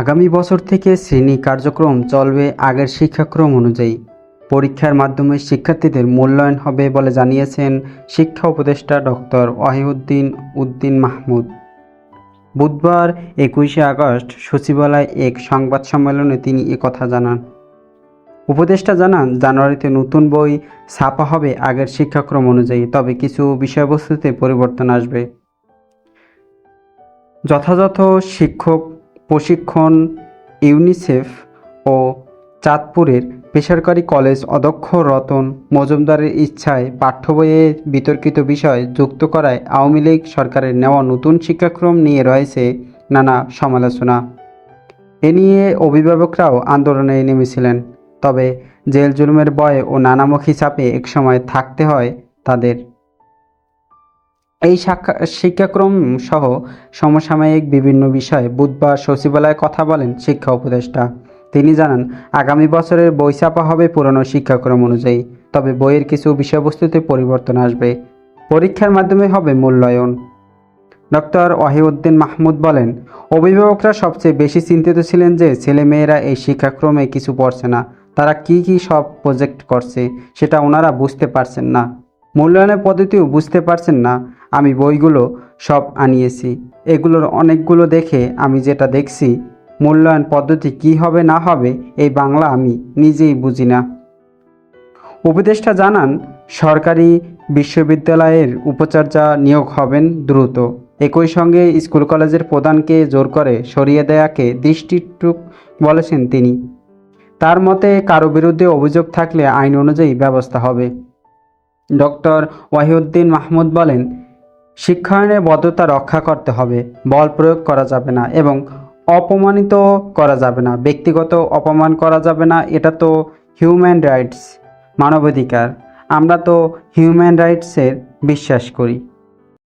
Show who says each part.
Speaker 1: আগামী বছর থেকে শ্রেণি কার্যক্রম চলবে আগের শিক্ষাক্রম অনুযায়ী। পরীক্ষার মাধ্যমে শিক্ষার্থীদের মূল্যায়ন হবে বলে জানিয়েছেন শিক্ষা উপদেষ্টা ডক্টর ওয়াহিউদ্দিন উদ্দিন মাহমুদ। বুধবার একুশে আগস্ট সচিবালয় এক সংবাদ সম্মেলনে তিনি একথা জানান। উপদেষ্টা জানান, জানুয়ারিতে নতুন বই ছাপা হবে আগের শিক্ষাক্রম অনুযায়ী, তবে কিছু বিষয়বস্তুতে পরিবর্তন আসবে। যথাযথ শিক্ষক প্রশিক্ষণ ইউনিসেফ ও চাঁদপুরের বেসরকারি কলেজ অধ্যক্ষ রতন মজুমদারের ইচ্ছায় পাঠ্য বইয়ে বিতর্কিত বিষয় যুক্ত করায় আওয়ামী লীগ সরকারের নেওয়া নতুন শিক্ষাক্রম নিয়ে রয়েছে নানা সমালোচনা। এ নিয়ে অভিভাবকরাও আন্দোলনে নেমেছিলেন, তবে জেল জুলুমের ভয়ে ও নানামুখী চাপে একসময় থাকতে হয় তাদের। এই শিক্ষাক্রম সহ সমসাময়িক বিভিন্ন বিষয়ে বুধবার সচিবালয়ে কথা বলেন শিক্ষা উপদেষ্টা। তিনি জানান, আগামী বছরের বই ছাপা হবে পুরনো শিক্ষাক্রম অনুযায়ী, তবে বইয়ের কিছু বিষয়বস্তুতে পরিবর্তন আসবে। পরীক্ষার মাধ্যমে হবে মূল্যায়ন। ডক্টর ওয়াহিউদ্দিন মাহমুদ বলেন, অভিভাবকরা সবচেয়ে বেশি চিন্তিত ছিলেন যে ছেলেমেয়েরা এই শিক্ষাক্রমে কিছু পড়ছে না, তারা কি কি সব প্রজেক্ট করছে, সেটা ওনারা বুঝতে পারছেন না। মূল্যায়নের পদ্ধতিও বুঝতে পারছেন না। আমি বইগুলো সব আনিয়েছি। এগুলোর অনেকগুলো দেখে আমি যেটা দেখছি, মূল্যায়ন পদ্ধতি কি হবে না হবে, এই বাংলা আমি নিজেই বুঝি না। উপদেষ্টা জানান, সরকারি বিশ্ববিদ্যালয়ের উপাচার্যা নিয়োগ হবেন দ্রুত। একই সঙ্গে স্কুল কলেজের প্রধানকে জোর করে সরিয়ে দেয়াকে দৃষ্টিটুক বলেছেন তিনি। তার মতে, কারও বিরুদ্ধে অভিযোগ থাকলে আইন অনুযায়ী ব্যবস্থা হবে। ডক্টর ওয়াহিউদ্দিন মাহমুদ বলেন, শিক্ষায়নের বদ্ধতা রক্ষা করতে হবে, বল প্রয়োগ করা যাবে না এবং অপমানিত করা যাবে না, ব্যক্তিগত অপমান করা যাবে না, এটা তো হিউম্যান রাইটস মানবাধিকার। আমরা তো হিউম্যান রাইটসের বিশ্বাস করি।